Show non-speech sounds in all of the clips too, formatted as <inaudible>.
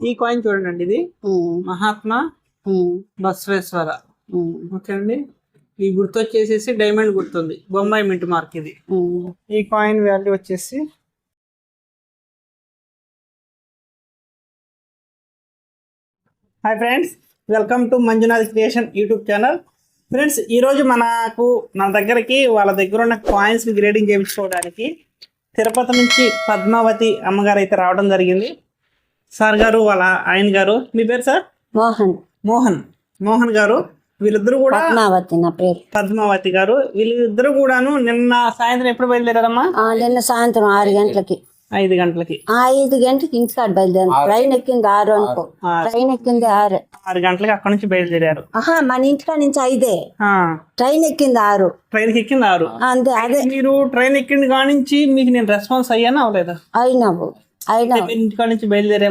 ఈ కాయిన్ చూడండి ఇది. మహాత్మా బసవేశ్వర. ఓకే అండి ఈ గుర్తు వచ్చేసేసి డైమండ్ గుర్తుంది. బొంబాయి మింట్ మార్క్ ఇది. ఈ కాయిన్ వాల్యూ వచ్చేసి hi friends welcome to Manjunath creation YouTube channel. Friends ఈరోజు మనకు మన దగ్గరికి వాళ్ళ దగ్గర ఉన్న కాయిన్స్ గ్రేడింగ్ చేయించుకోవడానికి తిరుపతి నుంచి పద్మావతి అమ్మగారు అయితే రావడం జరిగింది. సార్ గారు వాళ్ళ ఆయన గారు. మీ పేరు సార్? మోహన్. మోహన్. మోహన్ గారు. వీళ్ళిద్దరు కూడా పద్మావతి నా పేరు. పద్మావతి గారు. వీళ్ళిద్దరు కూడాను నిన్న సాయంత్రం ఎప్పుడు బయలుదేరారమ్మా? ఆ, నిన్న సాయంత్రం ఆరు గంటలకి. ఐదు గంటలకి. ఆ, ఐదు గంటలకి ఇంటికాడ బయలుదేరాను ట్రైన్ ఎక్కింది ఆరు అనుకో. ట్రైన్ ఎక్కింది ఆరు. ఆరు గంటలకి అక్కడ నుంచి బయలుదేరారు. ఆహా మన ఇంటికాడ నుంచి ఐదే. ట్రైన్ ఎక్కింది ఆరు. ట్రైన్కి ఎక్కింది ఆరు. అంతే అదే. మీరు ట్రైన్ ఎక్కింది కానించి మీకు నేను రెస్పాన్స్ అయ్యానా అవలేదా అయినావు ఇంటికాడ నుంచి బయలుదేరా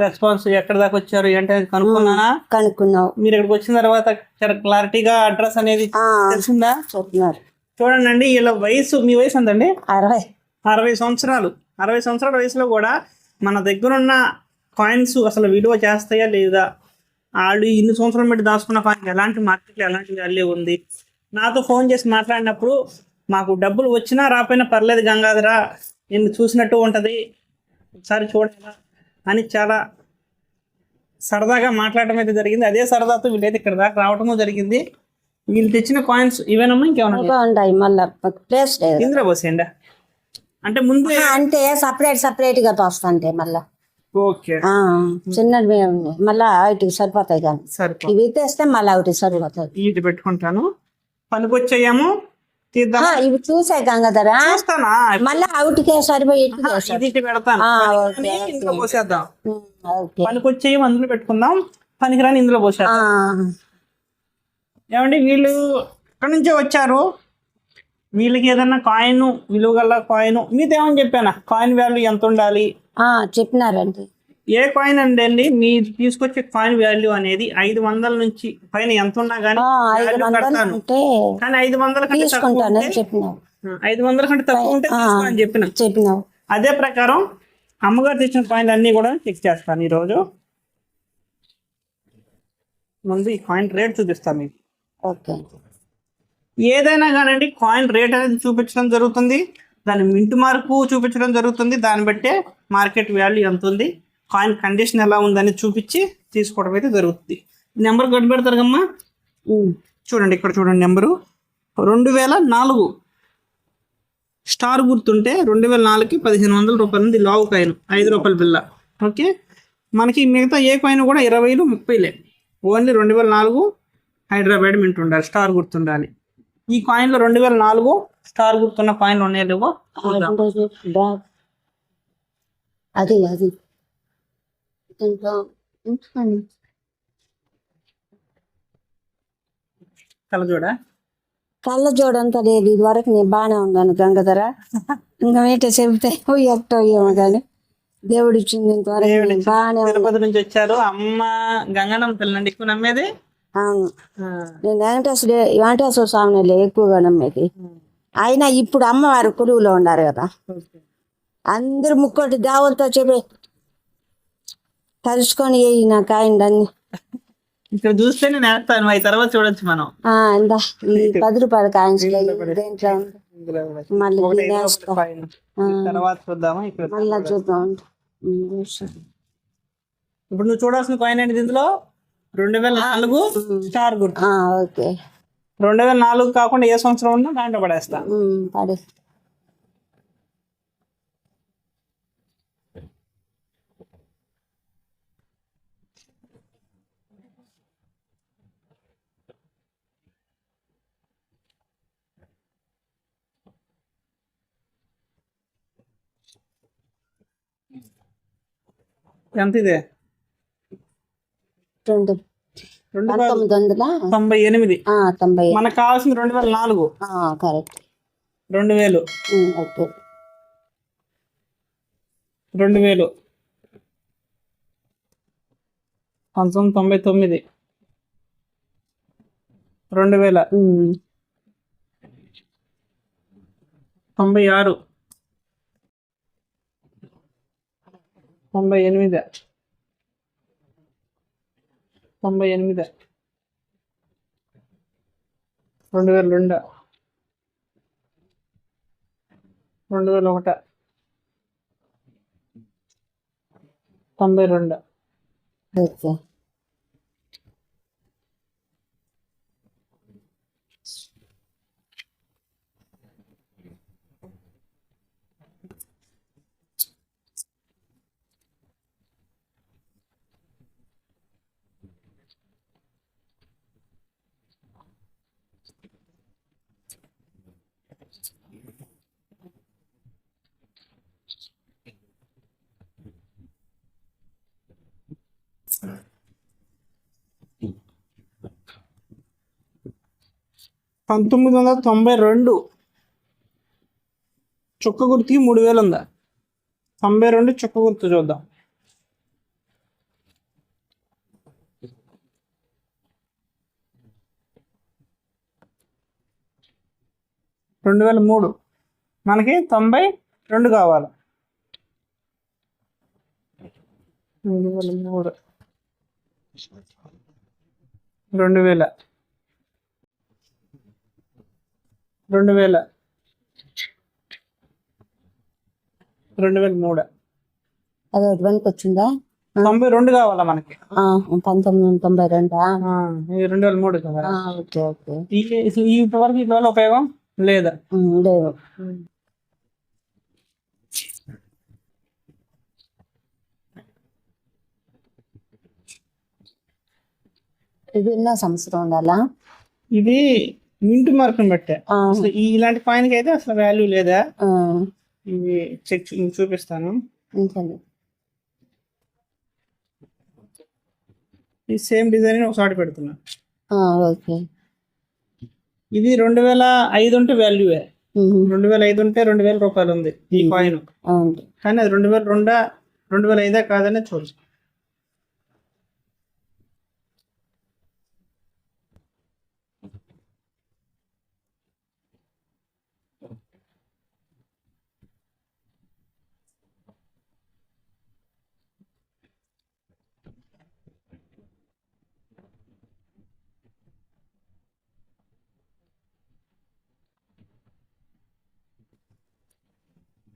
రెస్పాన్స్ ఎక్కడ దాకా వచ్చారు? ఏంటి కనుక్కున్నానా? కనుక్కున్నావు మీరు ఇక్కడికి వచ్చిన తర్వాత చాలా క్లారిటీగా అడ్రస్ అనేది తెలిసిందా? చూడండి అండి వీళ్ళ వయసు మీ వయసు ఎంతండి? అరవై. అరవై సంవత్సరాలు. అరవై సంవత్సరాల వయసులో కూడా మన దగ్గర ఉన్న కాయిన్స్ అసలు విలువ చేస్తాయా లేదా? వాళ్ళు ఇన్ని సంవత్సరాలు బట్టి దాచుకున్న కాయిన్ ఎలాంటి మార్కెట్లో ఎలాంటి వాల్యూ ఉంది? నాతో ఫోన్ చేసి మాట్లాడినప్పుడు మాకు డబ్బులు వచ్చినా రాపోయినా పర్లేదు గంగాధర నిన్ను చూసినట్టు ఉంటుంది. ఒకసారి చూడాలా అని చాలా సరదాగా మాట్లాడటం అయితే జరిగింది. అదే సరదాతో వీళ్ళైతే ఇక్కడ దాకా రావడము జరిగింది. వీళ్ళు తెచ్చిన కాయిన్స్ ఇవేనమ్మా ఇంకేమన్నా ఇంకా ఉంటాయి మళ్ళా. ప్లేస్ లేదు. ఇంద్ర పోసేయండి. అంటే ముందు అంటే సపరేట్ సపరేట్గా తోస్తుంటే మళ్ళా. ఓకే. మేము మళ్ళా వాటికి సరిపోతాయి కానీ. ఇవి తెస్తే మళ్ళీ ఒకటి సరిపోతాయి. ఇది పెట్టుకుంటాను. పనికొచ్చేయేమో తీద్దాం ఇవి చూసే గంగాధర. చూస్తానా? మళ్ళీ అవుటికే సరిపోయి ఇది పెడతాను. ఇందులో పోసేద్దాం. ఓకే. పనికొచ్చేయం అందులో పెట్టుకుందాం. పనికిరాని ఇందులో పోసేద్దాం. ఏమండి వీళ్ళు ఎక్కడి నుంచో వచ్చారు? వీళ్ళకి ఏదన్నా కాయిన్ విలువ గల కాయిన్. మీతో ఏమని చెప్పానా? కాయిన్ వాల్యూ ఎంత ఉండాలి ఆ, చెప్పినారండి. ఏ కాయిన్ అండి అండి? మీరు తీసుకొచ్చే కాయిన్ వాల్యూ అనేది ఐదు వందల నుంచి పైన ఎంత ఉన్నా కానీ కానీ ఐదు వందల కంటే తక్కువ ఐదు వందల కంటే తక్కువ ఉంటే తీసుకోని చెప్పిన. చెప్పినావు. అదే ప్రకారం అమ్మగారు తెచ్చిన కాయిన్ అన్ని కూడా చెక్ చేస్తాను ఈరోజు. ముందు ఈ కాయిన్ రేట్ చూపిస్తాను మీకు. ఓకే. ఏదైనా కానండి కాయిన్ రేట్ అనేది చూపించడం జరుగుతుంది. దాని మింట్ మార్కు చూపించడం జరుగుతుంది. దాన్ని బట్టే మార్కెట్ వాల్యూ ఎంత ఉంది. కాయిన్ కండిషన్ ఎలా ఉందని చూపించి తీసుకోవడం అయితే జరుగుతుంది. నెంబర్ కనిపెడతారు కమ్మా ఉమ్, చూడండి ఇక్కడ చూడండి నెంబరు. రెండు వేల నాలుగు. స్టార్ గుర్తుంటే రెండు వేల నాలుగుకి పదిహేను వందల రూపాయలు ఉంది లావు కాయిన్ ఐదు రూపాయల బిల్ల. ఓకే? మనకి మిగతా ఏ కాయిన్ కూడా ఇరవైలు ముప్పైలే. ఓన్లీ రెండు వేల నాలుగు హైదరాబాద్ మింట్ ఉండాలి స్టార్ గుర్తుండాలి. ఈ కాయిన్లో రెండు వేల నాలుగు స్టార్ గుర్తున్న కాయిన్లు ఉన్నాయో అది అది. దీంట్లో ఉంచుకోండి. జోడంతా లేదు ఇది వరకు నేను బాగానే ఉన్నాను గంగాధర <laughs> ఇంకా ఏంటో చెబితే ఎట్టో ఏమో కానీ దేవుడు ఇచ్చింది ఇంతవరకు బాగానే. తిరుపతి నుంచి వచ్చారు అమ్మ గంగనం పిల్లండి ఎక్కువ నమ్మేది అవును. నేను వెంకటేశ్వర వెంకటేశ్వర స్వామిని ఎక్కువగా నమ్మేది అయినా ఇప్పుడు అమ్మవారు కొలువులో ఉన్నారు కదా. అందరు ముక్కోటి దావులతో చెప్పి తలుచుకొని వేయి నా కాయండి అన్ని ఇక్కడ చూస్తే నేను వేస్తాను అవి తర్వాత చూడొచ్చు మనం. ఆ, ఇందా ఈ <laughs> పది రూపాయల దేంట్లో? ఉంది? కూడా. మళ్ళీ ఒకటి దీన్ని ఐదు, వేస్తా. ఒకటి పైన. తర్వాత చూద్దామా? ఇక్కడ మళ్ళా చూద్దాం. ఉమ్, చూస్తా. ఇప్పుడు నువ్వు చూడాల్సిన కాయిన్ ఏంటి ఇందులో? రెండు వేల నాలుగు స్టార్ గుర్తు. ఆ, ఓకే. రెండు వేల నాలుగు కాకుండా ఏ సంవత్సరం ఉన్నా దాంట్లో పడేస్తా. ఉమ్, పడే. ఎంత ఇదే రెండు. రెండు వేల పంతొమ్మిది వందల తొంభై ఎనిమిది. ఆ, తొంభై మనకు కావాల్సింది రెండు వేల నాలుగు. ఆ, కరెక్ట్. రెండు వేలు. Um, okay. రెండు వేలు. పంతొమ్మిది తొంభై తొమ్మిది. రెండు వేల. ఉమ్, తొంభై ఆరు. తొంభై ఎనిమిది తొంభై ఎనిమిది రెండు వేల రెండు రెండు వేల ఒకట తొంభై రెండు పంతొమ్మిది వందల తొంభై రెండు. చుక్క గుర్తుకి మూడు వేలు ఉందా తొంభై రెండు చుక్క గుర్తు చూద్దాం. రెండు వేల మూడు. మనకి తొంభై రెండు కావాలి. రెండు వేల మూడు. రెండు వేల. రెండు వేల రెండు వేల మూడు. అది పనికి వచ్చిందా తొంభై రెండు కావాలా మనకి? పంతొమ్మిది వందల తొంభై రెండా? రెండు వేల మూడు కదా ఓకే ఓకే. ఈ ఈ వల్ల ఉపయోగం లేదా? లేవు ఇది ఎన్నో సంవత్సరం ఉండాలా? ఇది మింటు మార్కుని బట్టే. అసలు ఈ ఇలాంటి కాయిన్కి అయితే అసలు వాల్యూ లేదా? ఇవి చెక్ చూపిస్తాను. ఈ సేమ్ డిజైన్ ఒకసారి పెడుతున్నా. ఓకే. ఇది రెండు వేల ఐదు ఉంటే వాల్యూవే రెండు వేల ఐదు ఉంటే రెండు వేల రూపాయలు ఉంది ఈ కాయిన్ కానీ అది రెండు వేల రెండా రెండు వేల ఐదా కాదనే చూడు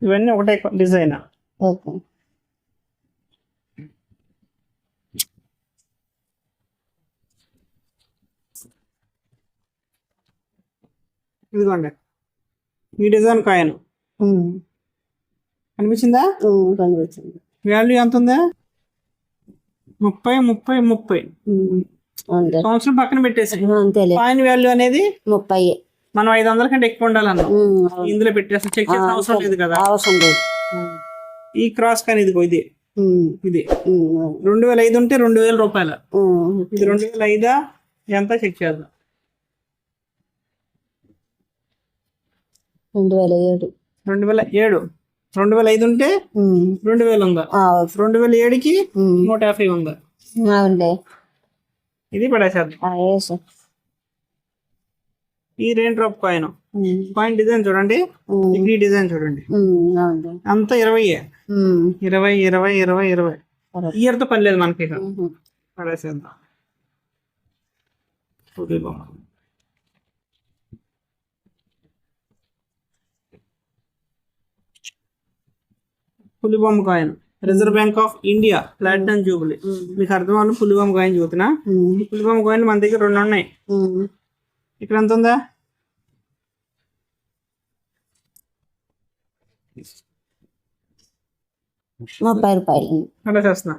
ఇవన్నీ ఒకటే డిజైన్. ఓకే. ఇదిగోండి. ఈ డిజైన్ కాయిన్. ఉమ్, కనిపించింది? వాల్యూ ఎంత ఉందా ముప్పై ముప్పై. ముప్పై సంవత్సరం పక్కన పెట్టేసి కాయిన్ వాల్యూ అనేది? ముప్పై మనం ఐదు వందల కంటే ఎక్కువ ఉండాలన్నా. ఇందులో పెట్టేసి చెక్ చేసిన అవసరం లేదు కదా. అవసరం లేదు. ఈ క్రాస్ కానీ ఇదిగో ఇది. ఇది. రెండు వేల ఐదు ఉంటే రెండు వేల రూపాయలు. ఇది రెండు వేల ఐదా? ఎంత చెక్ చేద్దాం రెండు వేల ఏడు. రెండు వేల ఏడు. రెండు వేల ఐదు ఉంటే రెండు వేలు ఉందా. రెండు వేల ఏడుకి నూట యాభై ఉందా ఇది పడేసేద్దాం. ఈ rain drop coin coin design చూడండి. ఈ డిజైన్ చూడండి. అంతా ఇరవై ఇరవై ఇరవై ఇరవై ఇరవై. ఇయర్తో పని లేదు మనకి పడేసేద్దాం పులి బొమ్మ. పులి బొమ్మ coin Reserve Bank of India platinum jubilee మీకు అర్థం అవ్వాలి పులి బొమ్మ కాయిన్ చూస్తున్నా ఉమ్, ఈ పులి బొమ్మ కాయిన్ మన దగ్గర రెండు ఉన్నాయి. ఇక్కడ ఎంత ఉందా? ముప్పై రూపాయలు అలా చేస్తున్నా.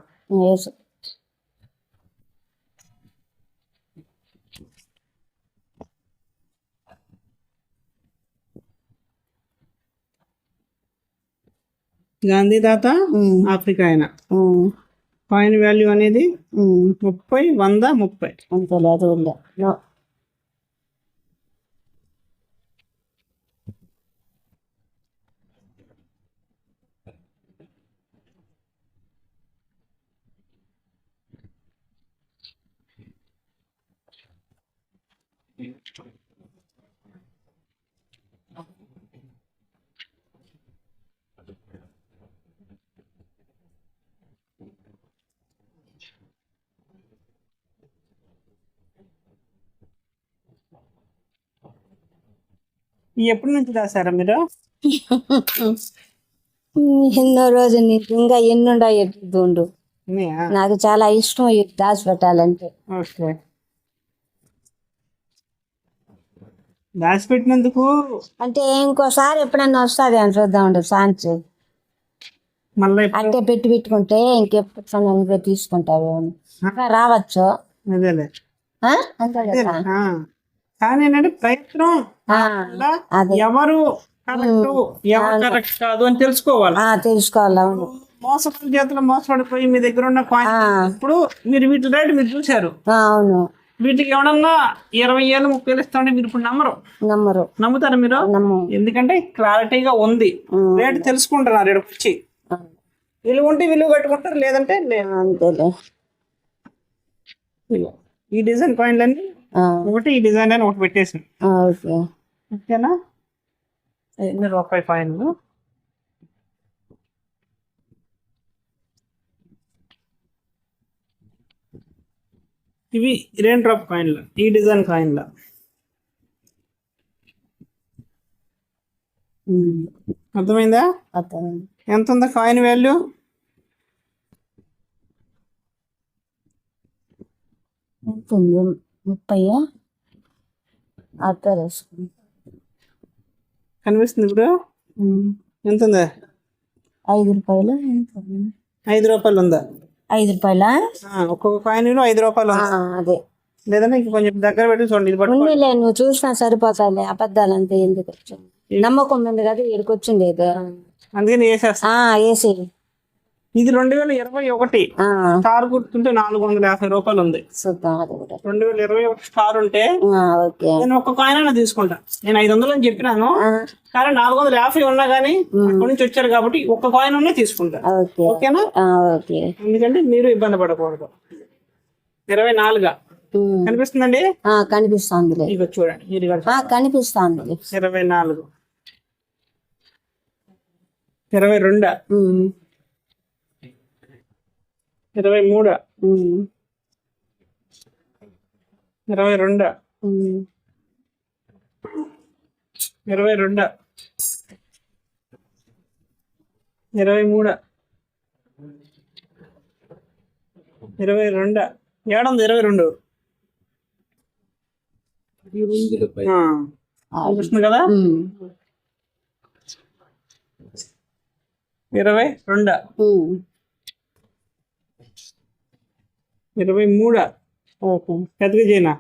గాంధీ తాత ఉమ్, ఆఫ్రికా ఆయన. కాయిన్ వాల్యూ అనేది ముప్పై వంద ముప్పై. అది ఎప్పటి నుంచి రాశారా మీరు? ఎన్నో నీకు ఇంకా ఎన్ని ఉండవు ఉండు ఉన్నాయా? నాకు చాలా ఇష్టం దాచి పెట్టాలంటే. ఓకే. దాచిపెట్టినందుకు అంటే ఇంకోసారి ఎప్పుడన్నా వస్తుంది అని చూద్దాం ఉండు సాంచి మళ్ళీ అట్టే పెట్టి పెట్టుకుంటే ఇంకెప్పుడు నువ్వే తీసుకుంటావు రావచ్చు? అంతే కదా. కానీ ఏంటంటే ప్రయత్నం ఎవరు కరెక్ట్ ఎవరు కరెక్ట్ కాదు అని తెలుసుకోవాలి. తెలుసుకోవాలి అవును. మోసపడి చేతులు మోసపడిపోయి మీ దగ్గర ఉన్న ఇప్పుడు మీరు వీటి రేటు మీరు చూశారు. ఆ, అవును. వీటికి ఎవడన్నా ఇరవై ఏళ్ళు ముప్పై వేలు ఇస్తామంటే మీరు ఇప్పుడు నమ్మరు. నమ్మరు. నమ్ముతారా మీరు? నమ్ము ఎందుకంటే క్లారిటీగా ఉంది. రేటు తెలుసుకుంటున్నారు ఇక్కడికి వచ్చి విలువ ఉంటే విలువ కట్టుకుంటారు లేదంటే లేదు. అంతేలే. ఈ డిజైన్ కాయిన్లన్నీ ఆ, ఒకటి ఈ డిజైన్ అని ఒకటి పెట్టేసి. ఓకే. ఓకేనా? ఎన్ని రూపాయి కాయిన్లు ఇవి రెండు రూపాయి కాయిన్లు. ఈ డిజైన్ కాయిన్ల. అర్థమైందా? అర్థం ఎంత ఉందా కాయిన్ వాల్యూ? ఉంది ముప్పై అర్థం కనిపిస్తుంది ఇప్పుడు? ఎంత ఉందా ఐదు రూపాయలు? ఐదు రూపాయలు ఉందా? ఐదు రూపాయల? ఒక్కొక్క కాయిన్ ఐదు రూపాయలు అదే. లేదంటే కొంచెం దగ్గర పెట్టి చూడండి ఇది నువ్వు చూసినా సరిపోతాలే అబద్ధాలు అంతే ఎందుకు నమ్మకం ఉంది కదా ఇక్కడికి వచ్చింది అందుకని వేసేస్తా. ఆ వేసి ఇది రెండు వేల ఇరవై ఒకటి స్టార్ గుర్తుంటే నాలుగు వందల యాభై రూపాయలు ఉంది రెండు వేల ఇరవై ఒకటి స్టార్ ఉంటే నేను ఒక్క కాయిన్ అయినా తీసుకుంటా. నేను ఐదు వందలు అని చెప్పినాను కానీ నాలుగు వందల యాభై ఉన్నా కానీ అక్కడి నుంచి వచ్చారు కాబట్టి ఒక్క కాయిన్ ఉన్నా తీసుకుంటా. ఓకే. ఓకేనా? ఎందుకంటే మీరు ఇబ్బంది పడకూడదు. ఇరవై నాలుగా. కనిపిస్తుందండి? ఇక చూడండి కనిపిస్తోంది. ఇరవై నాలుగు. ఇరవై రెండా. ఇరవై మూడా. ఇరవై రెండా. ఇరవై రెండా. ఇరవై మూడా. ఇరవై రెండా. ఏడుంది? ఇరవై రెండు. కనిపిస్తుంది కదా? ఇరవై రెండా ఉమ్, ఇరవై మూడా. ఓకే. పెద్దగా చేయనా?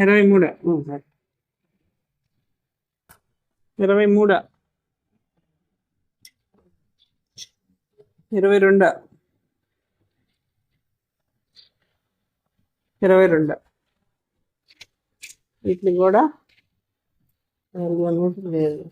ఇరవై మూడా. ఇరవై మూడా. ఇరవై రెండా. ఇరవై రెండు. వీటిని కూడా నాలుగు వందలు లేదు.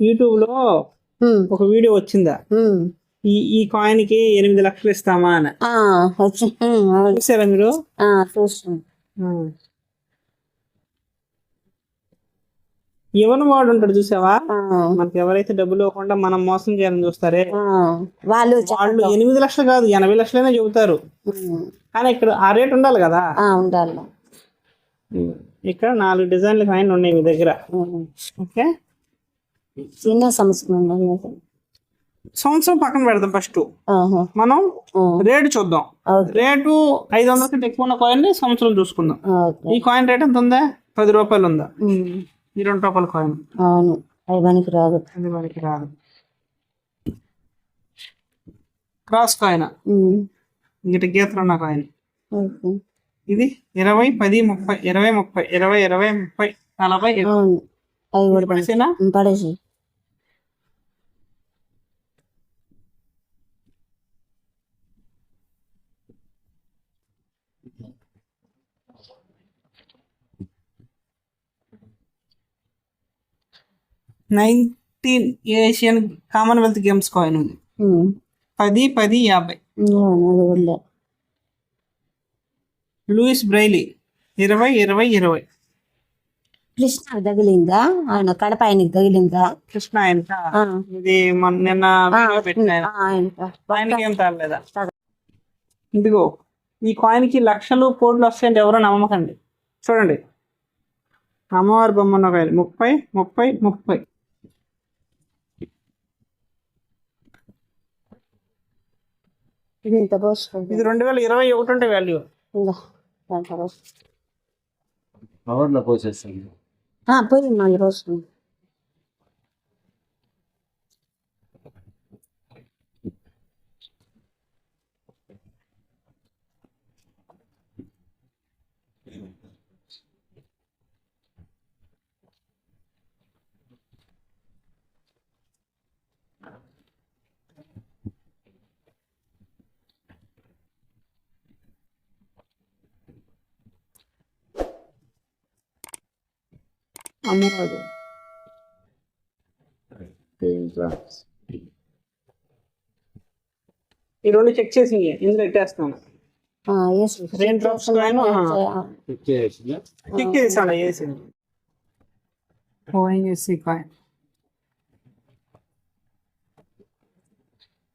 యూట్యూబ్లో ఉమ్, ఒక వీడియో వచ్చిందా? ఈ ఈ కాయిన్కి ఎనిమిది లక్షలు ఇస్తామా అని. చూసారా మీరు చూస్తాం ఇవ్వని వాడు ఉంటాడు చూసావా? మనకి ఎవరైతే డబ్బులు ఇవ్వకుండా మనం మోసం చేయాలని చూస్తారే? వాళ్ళు వాళ్ళు ఎనిమిది లక్షలు కాదు ఎనభై లక్షలైనా చెబుతారు. కానీ ఇక్కడ ఆ రేట్ ఉండాలి కదా? ఆ, ఉండాలి. ఇక్కడ నాలుగు డిజైన్లు కాయిన్ ఉన్నాయి మీ దగ్గర. ఓకే? చిన్న ఉండాలి. సంవత్సరం పక్కన పెడదాం ఫస్ట్. మనం రేటు చూద్దాం. రేటు ఐదు వందల కంటే ఎక్కువ ఉన్న కాయిన్ సంవత్సరం చూసుకుందాం. ఈ కాయిన్ రేట్ ఎంత ఉందా? పది రూపాయలు ఉందా? ఈ రెండు రూపాయల కాయిన్ అవును అవి మనకి రాదు. అది రాదు. క్రాస్ కాయిన్ ఇంకటి గీతలు ఉన్న కాయిన్ ఇది ఇరవై పది ముప్పై ఇరవై ముప్పై ఇరవై ఇరవై ముప్పై నలభై పడిసేనా? పడేసి nineteen Asian Commonwealth Games coin ఉంది. పది పది యాభై. లూయిస్ బ్రైలీ ఇరవై ఇరవై ఇరవై. కృష్ణ తగిలిందా? ఆయన కడప ఆయనకి తగిలిందా? కృష్ణ ఆయన ఇది నిన్న ఆయనకా? ఏం తాగలేదా? ఇదిగో ఈ కాయిన్కి లక్షలు కోట్లు వస్తాయంటే ఎవరో నమ్మకండి. చూడండి. అమ్మవారి బొమ్మ ఉన్న కాయలు ముప్పై ముప్పై ముప్పై. ఇది ఇంత పోసుకోండి ఇది రెండు వేల ఇరవై ఒకటి ఉంటే వాల్యూ ఇందా, దాంట్లో పోసుకో. కవర్లో పోసేస్తాను. ఆ, పోయి మళ్ళీ పోసుకోండి అమ్మవారు ఈ రెండు చెక్ చేసి ఇందులో పెట్టేస్తాను ఆ, వేసి Rain drops కాయిన్, ఆ. చెక్ చేసాను వేసి ONSC coin.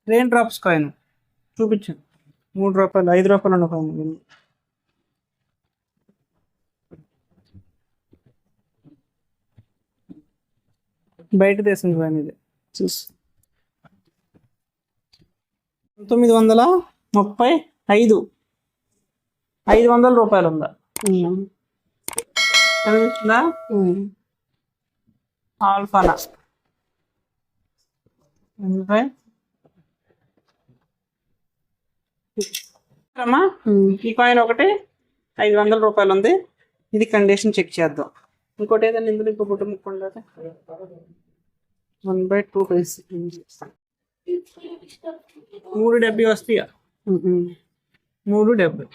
Rain drops coin. చూపించాను మూడు రూపాయలు ఐదు రూపాయలు ఉన్న కాయిన్. బయట దేశం కాయిన్ ఇది చూసి. పంతొమ్మిది వందల ముప్పై ఐదు. ఐదు వందల రూపాయలు ఉందా కనిపిస్తుందా. ఆల్ఫానా అమ్మా. ఈ కాయిన్ ఒకటి ఐదు వందల రూపాయలు ఉంది ఇది కండిషన్ చెక్ చేద్దాం. ఇంకోటి ఏదైనా ఇందులో ఇంకో బుట్ట ముక్కు ఉండదు వన్ బై టూ బైస్ మూడు డెబ్బై వస్తాయి. మూడు డెబ్బై.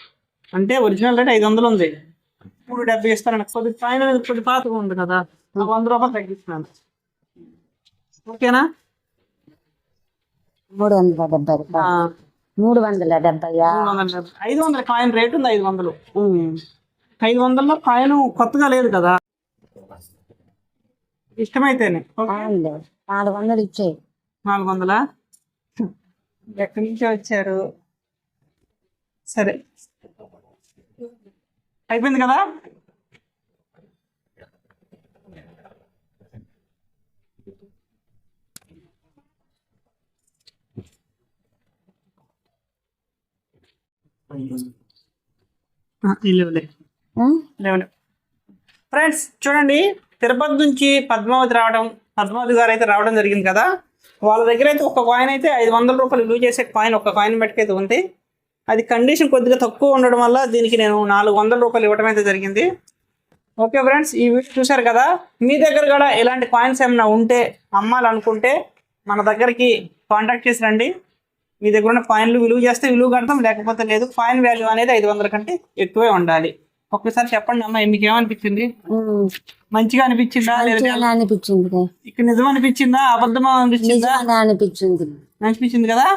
అంటే ఒరిజినల్ రేట్ ఐదు వందలు ఉంది. మూడు డెబ్బై ఇస్తాను కొద్ది పైన కొద్ది పాతగా ఉంది కదా. వంద రూపాయలు తగ్గిస్తున్నాను. ఓకేనా? మూడు వందల డెబ్బై మూడు వందల డెబ్బై. ఐదు వందల కాయిన్ రేట్ ఉంది ఐదు వందలు. ఐదు వందల్లో కాయిన్ కొత్తగా లేదు కదా. ఇష్టమైతేనే. నాలుగు వందలు ఇచ్చేయి. నాలుగు వందలా ఎక్కడి నుంచి వచ్చారు? సరే. అయిపోయింది కదా? ఆ, లేవులే? లేవులే. ఫ్రెండ్స్ చూడండి తిరుపతి నుంచి పద్మావతి రావడం పద్మావతి గారు అయితే రావడం జరిగింది కదా? వాళ్ళ దగ్గర అయితే ఒక కాయిన్ అయితే ఐదు వందల రూపాయలు విలువ చేసే కాయిన్ ఒక కాయిన్ మట్టుకైతే ఉంది. అది కండిషన్ కొద్దిగా తక్కువ ఉండడం వల్ల దీనికి నేను నాలుగు వందల రూపాయలు ఇవ్వడం అయితే జరిగింది. ఓకే ఫ్రెండ్స్ ఈ వీడియో చూశారు కదా? మీ దగ్గర కూడా ఇలాంటి కాయిన్స్ ఏమైనా ఉంటే అమ్మాలనుకుంటే మన దగ్గరికి కాంటాక్ట్ చేసి రండి. మీ దగ్గర ఉన్న కాయిన్లు విలువ చేస్తే విలువ కడతాం లేకపోతే లేదు కాయిన్ వాల్యూ అనేది ఐదు వందల కంటే ఎక్కువే ఉండాలి. ఒక్కసారి చెప్పండి అమ్మా మీకు ఏమనిపించింది. మంచిగా అనిపించిందా లేదా? అనిపించింది ఇక్కడ నిజం అనిపించిందా? అబద్ధమా అనిపించిందా? అనిపించింది. అనిపించింది కదా.